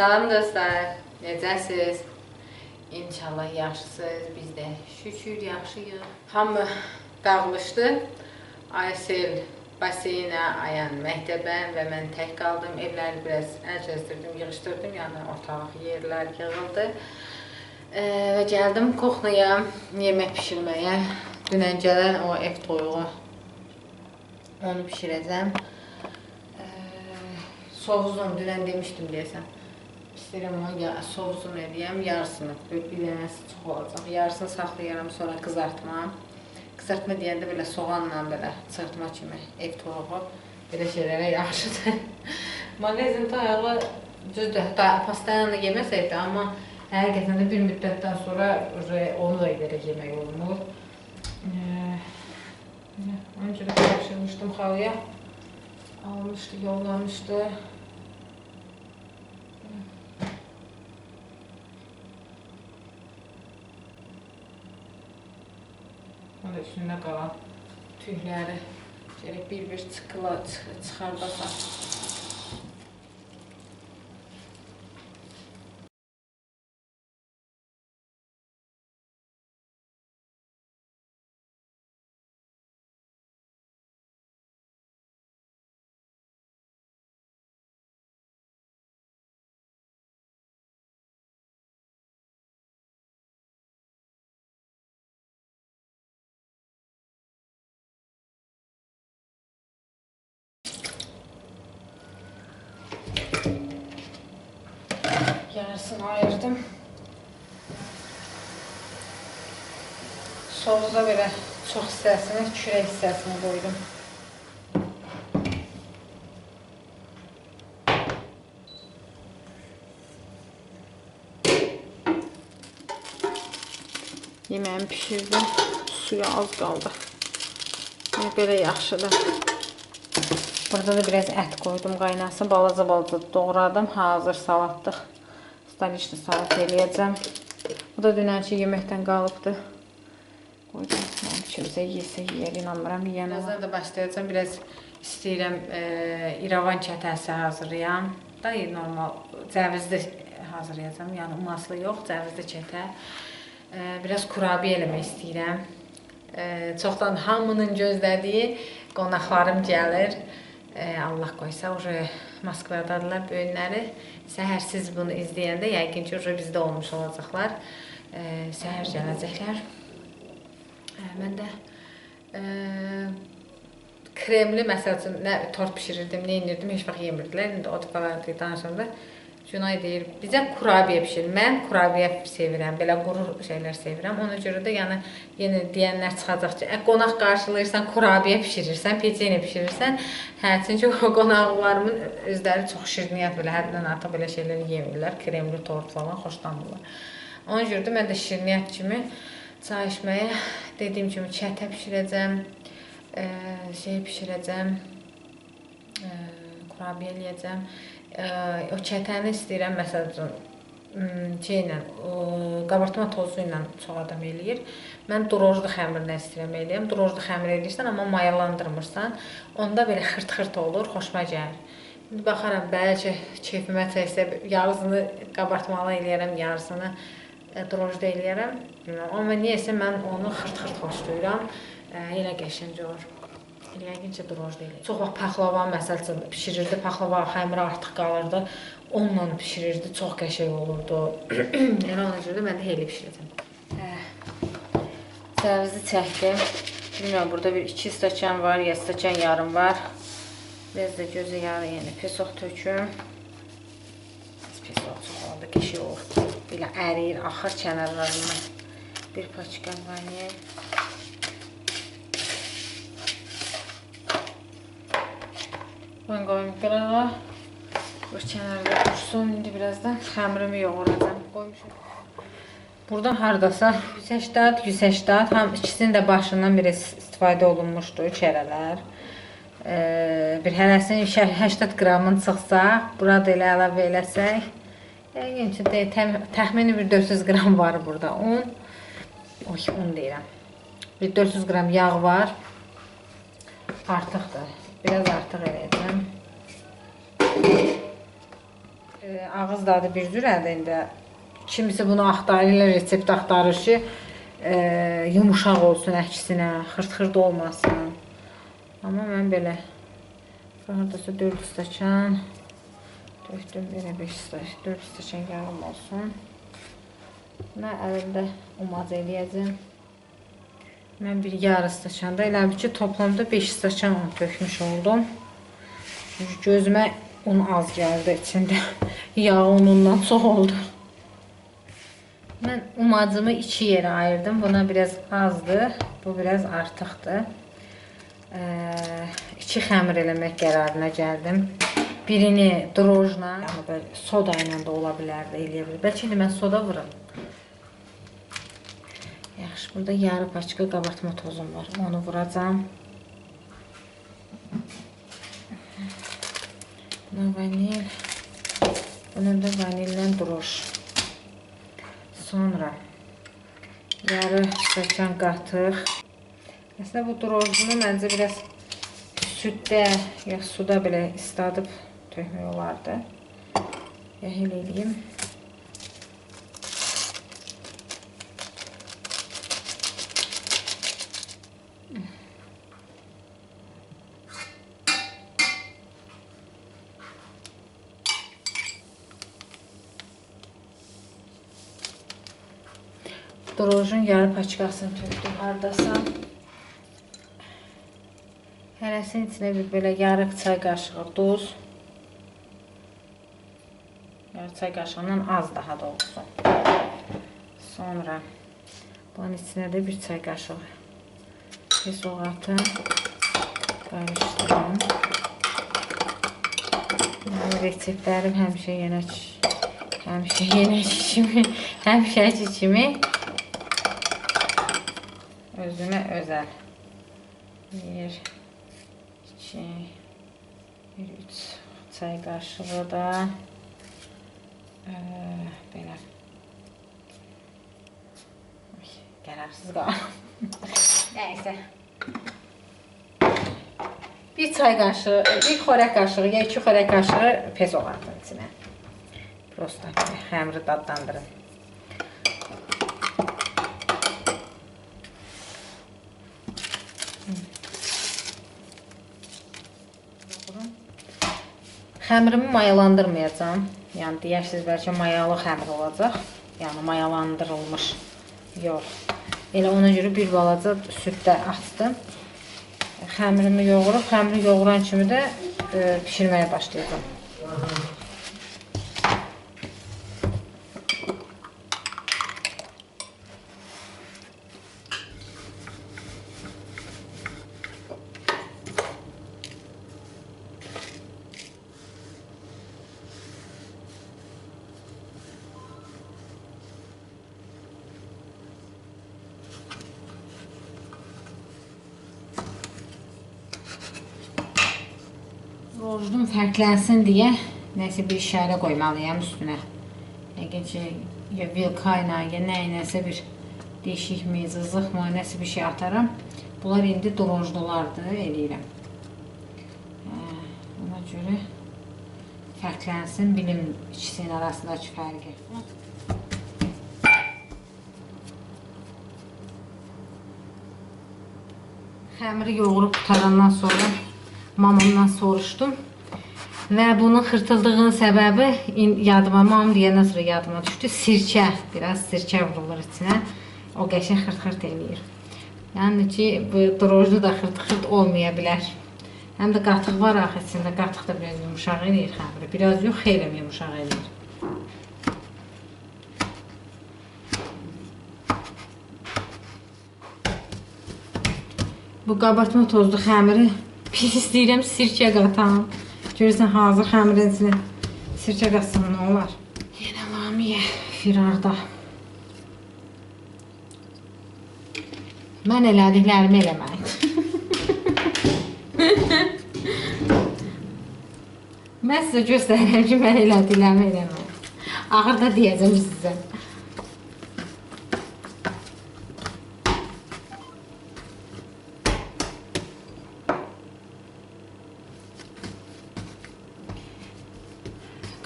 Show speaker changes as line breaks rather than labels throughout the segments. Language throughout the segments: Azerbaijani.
Salam dostlar, necəsiz? İnşallah yaxşısınız, biz də şükür yaxşıyıq. Hamı dağılışdı. Aysel baseynə, Ayan məktəbə və mən tək qaldım. Evləri biraz əl çəzdirdim, yığışdırdım, yəni ortaq yerlər yığıldı. Ee, və gəldim kuxnaya yemək bişirməyə. Dünən gələn o ev toyuğu onu bişirəcəm. Ee, Sovuzum dünən demişdim deyəsən. İstəyirəm onu ya, sovuzum edəyəm, yarısını, bir dənəsi çox olacaq. Yarısını saxlayaram, sonra qızartmam. Qızartma deyəndə belə soğanla belə çırtma kimi ev toyuğu belə şeylərə yaxşıdır. Mağazin toyuğu düzdür, hətta pastayanla yeməsəydi, amma həqiqətən də bir müddətdən sonra onu da edərək yemək olmur. Ee, Önce de paylaşılmıştım halıya. Almıştı, yollamıştı. O da üstünde kalan tüyləri gerek bir-bir çıxıla, çıx çıxardasan. Yarısını ayırdım. Soğuza belə çox hissəsini, kürək hissəsini qoydum. Yeməyimi pişirdim. Suyu az qaldı. Yəni belə yaxşıdır. Burada da biraz ət qoydum qaynasın. Balaca balaca doğradım. Hazır salatlıq. Stalişli salat eləyəcəm. Bu da dünənki yeməkdən qalıbdı. Qoydum. Yəni kimsə yesə yeyər, inanmıram yeyənə. Birazdan da başlayacağam. Biraz istəyirəm e, İrəvan kətəsi hazırlayam. Da normal cəvizli hazırlayacağam. Yəni umaslı yox, cəvizli kətə. E, biraz kurabiyə eləmək istəyirəm. E, çoxdan hamının gözlədiyi qonaqlarım gəlir. Allah qoysa, uje Moskvadadılar bu günləri. Səhər siz bunu izləyəndə yəqin ki, uje bizdə olmuş olacaqlar. Səhər gələcəklər. Mən də e, kremli məsəl üçün nə tort bişirirdim, nə edirdim, heç vaxt yemirdilər. İndi o tüpələrdən sonra Günay deyir, bizə kurabiyə bişir. Mən kurabiyə sevirəm, belə quru şeylər sevirəm. Ona görə də yəni yenə deyənlər çıxacaq ki, ə, qonaq qarşılayırsan, kurabiyə bişirirsən, peceni bişirirsən. Hə, çünki qonaqlarımın özləri çox şirniyyat belə həddən artıq belə şeylər yemirlər. Kremli tort falan xoşlanmırlar. Ona görə də mən də şirniyyat kimi çay içməyə dediyim kimi çətə bişirəcəm, ə, şey bişirəcəm, ə, kurabiyə eləyəcəm. O çətəni istəyirəm məsəl üçün şeylə, qabartma tozu ilə çox adam eləyir. Mən drojlu xəmirlə istəyirəm eləyəm. Drojlu xəmir eləyirsən, amma mayalandırmırsan, onda belə xırt-xırt olur, xoşuma gəlir. İndi baxaram, bəlkə keyfimə çəksə yarısını qabartmalı eləyərəm, yarısını ə, drojlu eləyərəm. Bilmirəm, amma niyəsə mən onu xırt-xırt xoşlayıram. Ə, Elə qəşəng olur. Yəqin ki, droj deyil. Çox vaxt paxlava məsəl üçün bişirirdi, paxlava xəmiri artıq qalırdı. Onunla bişirirdi, çox qəşəng olurdu. Elə ona görə də mən də elə bişirəcəm. Hə. Cəvizi çəkdim. Bilmirəm, burada bir 2 stəkan var, ya stəkan yarım var. Biraz da gözə yarı, yəni pesoq töküm. Pesoq çox oldu, qəşəng olur. Belə əriyir, axır kənarlarından. Bir paçka vanil. Ben koyayım kenara. Bu kenarda dursun. İndi birazdan xəmirimi yoğuracağım. Qoymuşam. Buradan hardasa 180, 180, ham ikisinin də başından biri istifadə olunmuşdu çərələr. Ee, bir hərəsinin 80 qramın çıxsa, burada elə əlavə eləsək, yəqin ki, təxmini bir 400 qram var burada un. Oy, un deyirəm. Bir 400 qram yağ var. Artıqdır. Biraz artıq eləyəcəm. e, ağız dadı bir cürədir indi. Kimisi bunu axtarırlar, resept axtarır ki, e, yumuşaq olsun əksinə, xırt-xırt olmasın. Amma mən belə hardasa 4 stəkan döktüm belə 5 stəkan, 4 stəkan yarım olsun. Mən əlimdə umaz eləyəcəm. Mən bir yarı stəkanda elə bil ki, toplamda 5 stəkan un tökmüş oldum. Gözümə un az gəldi içində. Yağ unundan çox oldu. Mən umacımı iki yerə ayırdım. Buna biraz azdı, bu biraz artıqdır. Ee, iki xəmir eləmək qərarına gəldim. Birini drojla, yəni soda ilə də ola bilərdi, eləyə bilər. Bəlkə indi mən soda vuram. Burada yarı paçka qabartma tozum var. Onu vuracağam. Buna vanil. Bunun da vanillə droj. Sonra yarı stəkan qatıq. Əslində bu drojunu məncə biraz süddə ya suda belə isladıb tökmək olardı. Ya elə eləyim. Yarı paçkasını tökdüm hardasa. Hərəsinin içinə bir belə yarı çay qaşığı duz. Yarı çay qaşığından az daha da olsun. Sonra bunun içinə də bir çay qaşığı pesoq atın. Qarışdırın. Mənim reseptlərim həmişə yenə həmişə yenə kimi, həmişəki kimi özümə özəl. Bir, iki, bir, üç çay qaşığı da e, belə Ay, qərarsız qaldım. Nəysə. Bir çay qaşığı, bir xörək qaşığı ya iki xörək qaşığı pezoq atın içinə. Prosta xəmiri dadlandırın. Xəmirimi mayalandırmayacağam. Yəni deyirsiniz bəlkə mayalı xəmir olacaq. Yəni mayalandırılmış. Yox. Elə ona görə bir balaca süddə atdım. Xəmirimi yoğurub, xəmiri yoğuran kimi də e, bişirməyə başlayacağam. Rojum fərqlənsin deyə nəsə bir işarə qoymalıyam üstünə. Yəqin ki, ya vilka ilə, ya nə iləsə bir deşik mi, zızıq mı, nəsə bir şey ataram. Bunlar indi drojlulardır, eləyirəm. Ona görə fərqlənsin, bilim ikisinin arasındakı fərqi. Xəmiri yoğurub qutarandan sonra mamamdan soruşdum. Və bunun xırtıldığının səbəbi yadıma, mamam deyəndən sonra yadıma düşdü. Sirkə, biraz sirkə vurulur içinə. O qəşəng xırt-xırt eləyir. Yəni ki, bu drojlu da xırt-xırt olmaya bilər. Həm də qatıq var axı içində. Qatıq da biraz yumşaq eləyir xəmiri. Biraz yox, xeyli yumşaq eləyir. Bu qabartma tozlu xəmiri pis istəyirəm sirkə qatam. Görürsən hazır xəmirin içinə sirkə qatsam nə olar? Yenə lamiyə firarda. Mən elədiklərimi eləməyin. mən sizə göstərirəm ki, mən elədiklərimi eləməyin. Axırda deyəcəm sizə.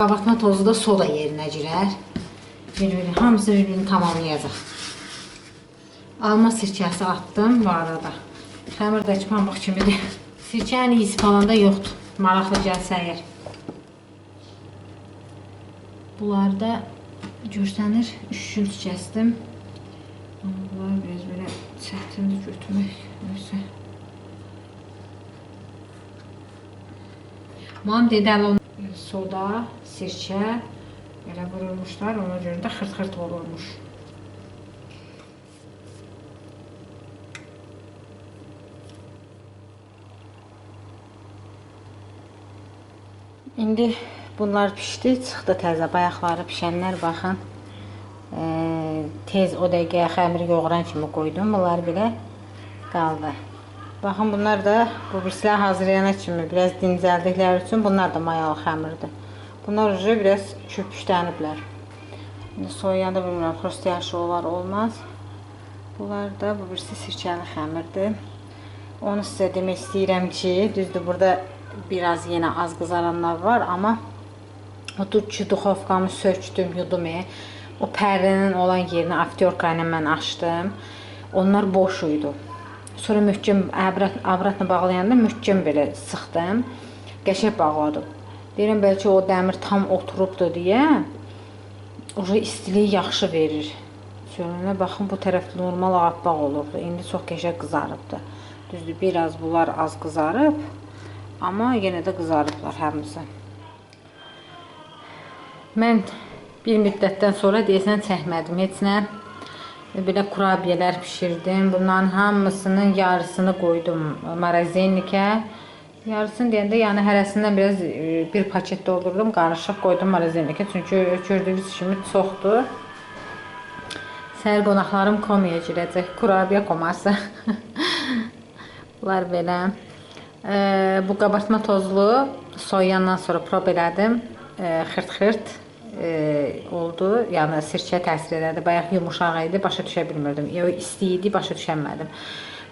Qabartma tozu da soda yerinə girər. Bir-birini, hamısı bir-birini tamamlayacaq. Alma sirkəsi atdım bu arada. Xəmir də ki, pambıq kimidir. Sirkənin iyisi falan da yoxdur. Maraqlı gəlsə əgər. Bunlarda görsənir, üçüncü kəsdim. Bunlar biraz belə çətindir götürmək. Neyse. Mam dedəl soda, sirkə belə vurulmuşlar. Ona görə də xırt-xırt olurmuş. İndi bunlar pişdi, çıxdı təzə. Bayaqları pişənlər baxın. E, tez o dəqiqə xəmir yoğuran kimi qoydum. Bunlar belə qaldı. Baxın, bunlar da qubrislər hazırlayana kimi biraz dincəldikləri üçün bunlar da mayalı xəmirdir. Bunlar ucu biraz köpükləniblər. İndi soyuyanda bilmirəm, xost yaxşı olar, olmaz. Bunlar da bu birisi sirkəli xəmirdir. Onu sizə demək istəyirəm ki, düzdür, burada biraz yenə az qızaranlar var, amma otur ki, duxovkamı sökdüm, yudum. E. O pərinin olan yerini aftyorka ilə mən açdım. Onlar boş idi. Sonra möhkəm abrat abratla bağlayanda möhkəm belə sıxdım. Qəşəng bağladım. Deyirəm bəlkə o dəmir tam oturubdu deyə. Orada istiliyi yaxşı verir. Şöyle baxın bu tərəf normal ağappaq olurdu. İndi çox qəşəng qızarıbdı. Düzdür, biraz bunlar az qızarıb. Amma yenə də qızarıblar hamısı. Mən bir müddətdən sonra deyəsən çəkmədim heç nə. Belə kurabiyələr bişirdim. Bunların hamısının yarısını qoydum marazinnikə. Yarısını deyəndə yəni hərəsindən biraz e, bir paket doldurdum, qarışıq qoydum marazinnikə. Çünki gördüyünüz kimi çoxdur. Səhər qonaqlarım komaya girəcək. Kurabiyə koması. Bunlar belə. Ee, bu qabartma tozlu soyandan sonra prob elədim. Ee, xırt-xırt e, oldu. Yəni sirkə təsir elədi. Bayaq yumuşaq idi, başa düşə bilmirdim. Yox, isti idi, başa düşəmədim.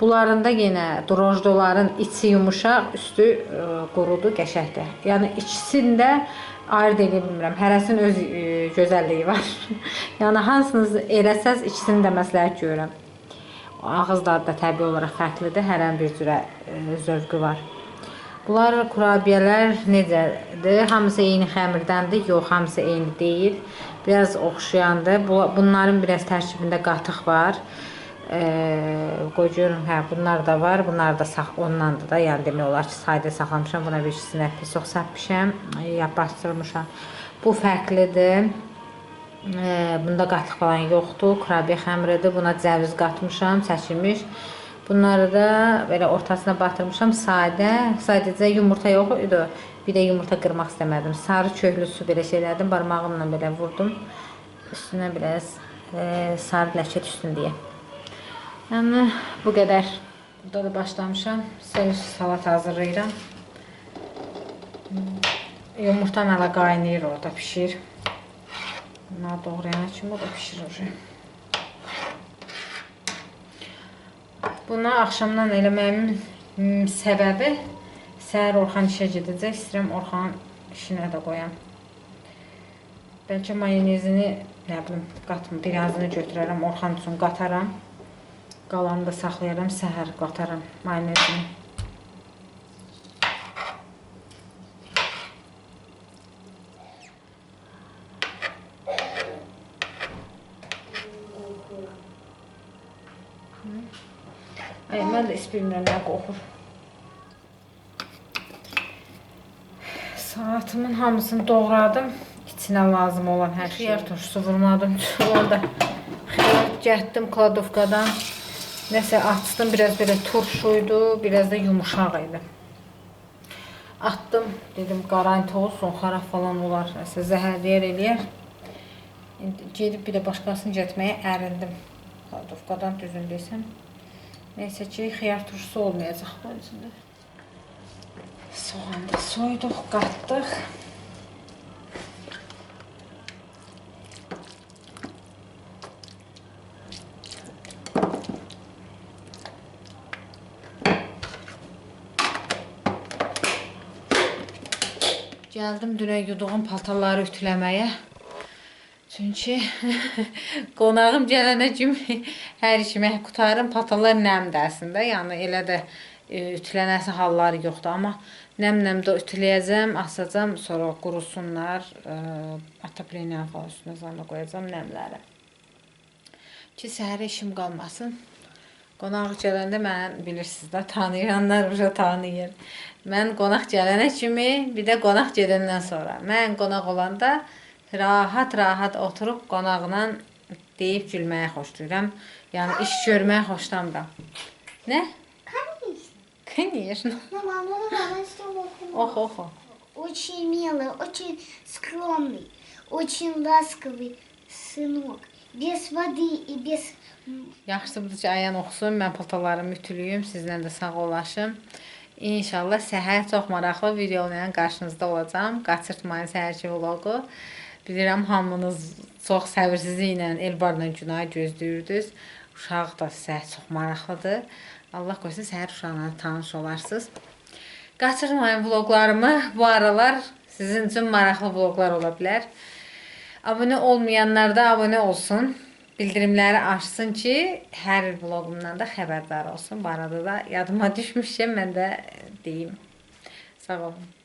Bunların da yenə drojdoların içi yumuşaq, üstü e, qurudu, qəşəngdir. Yəni ikisində ayırd edə bilmirəm. Hərəsinin öz e, gözəlliyi var. yəni hansınız eləsəz ikisini də məsləhət görürəm. Ağız dadı da təbii olaraq fərqlidir. Hərənin bir cürə e, zövqü var. Bunlar kurabiyələr necədir? Hamısı eyni xəmirdəndir? Yox, hamısı eyni deyil. Biraz oxşayandır. Bu- Bunların biraz tərkibində qatıq var. Eee qoyuyorum, hə, bunlar da var. Bunlar da sax ondandır da. Yəni demək olar ki, sayda saxlamışam. Buna bir sinəfi çox səpmişəm, yapışdırmışam. Bu fərqlidir. Ee, bunda qatıq falan yoxdur. Kurabiyə xəmiridir. Buna cəviz qatmışam, çəkilmiş. Bunları da belə ortasına batırmışam sadə. Sadəcə yumurta yox idi. Bir də yumurta qırmaq istəmədim. Sarı köhlü su belə şey elədim. Barmağımla belə vurdum. Üstünə biraz e, sarı ləkə düşsün deyə. Yəni bu qədər. Burada da başlamışam. Servis salat hazırlayıram. Yumurtam hələ qaynayır orada pişir. Bunlar doğrayana kimi o da pişirir. Bunu axşamdan eləməyimin mm, səbəbi səhər Orxan işə gedəcək. İstəyirəm Orxanın işinə də qoyam. Bəlkə mayonezini, nə bilim, qatım, birazını götürərəm, Orxan üçün qataram. Qalanını da saxlayaram, səhər qataram mayonezini. Də heç bilmirəm nə qoxur. Salatımın hamısını doğradım. İçinə lazım olan hər şey. Xiyar turşusu vurmadım. Orada xiyar gətdim kladovkadan. Nəsə açdım, biraz belə turşuydu, biraz da yumuşaq idi. Atdım, dedim qaranti olsun, xarab falan olar, nəsə zəhərləyər eləyər. İndi gedib bir də başqasını getməyə ərindim. Kladovkadan düzün desəm. Neyse ki xiyar turşusu olmayacaq bunun içində. Soğanı da soyduq, qatdıq. Gəldim dünə yuduğum paltarları ütüləməyə. Çünki qonağım gələnə kimi hər işimi qutarım, patalar nəmdir əslində. Yəni elə də e, ütülənəsi halları yoxdur, amma nəm-nəm də ütüləyəcəm, asacam, sonra qurusunlar, e, atapleynən falan üstünə zanla qoyacam nəmləri. Ki səhərə işim qalmasın. Qonaq gələndə mən bilirsiniz də tanıyanlar uşa tanıyır. Mən qonaq gələnə kimi, bir də qonaq gedəndən sonra. Mən qonaq olanda rahat-rahat oturub qonaqla deyib gülməyi xoşlayıram. Yəni iş görməyi xoşlamıram. Nə?
Конечно.
Конечно.
Мама, ну мама, что
Ox, ox.
Очень милый, очень скромный, очень ласковый сынок. Без воды и без... м,
Yaxşısı budur ki, ayan oxusun, mən paltarlarımı ütülüyüm, sizlə də sağollaşım. İnşallah səhər çox maraqlı video ilə qarşınızda olacağam. Qaçırtmayın səhərki vloqu. Bilirəm hamınız çox səbirsizliklə Elbarla Günay gözləyirdiniz. Uşaq da sizə çox maraqlıdır. Allah qoysun səhər uşaqla tanış olarsınız. Qaçırmayın vloqlarımı. Bu aralar sizin üçün maraqlı vloqlar ola bilər. Abunə olmayanlar da abunə olsun. Bildirimləri açsın ki, hər vloqumdan da xəbərdar olsun. Bu arada da yadıma düşmüşəm, mən də deyim. Sağ olun.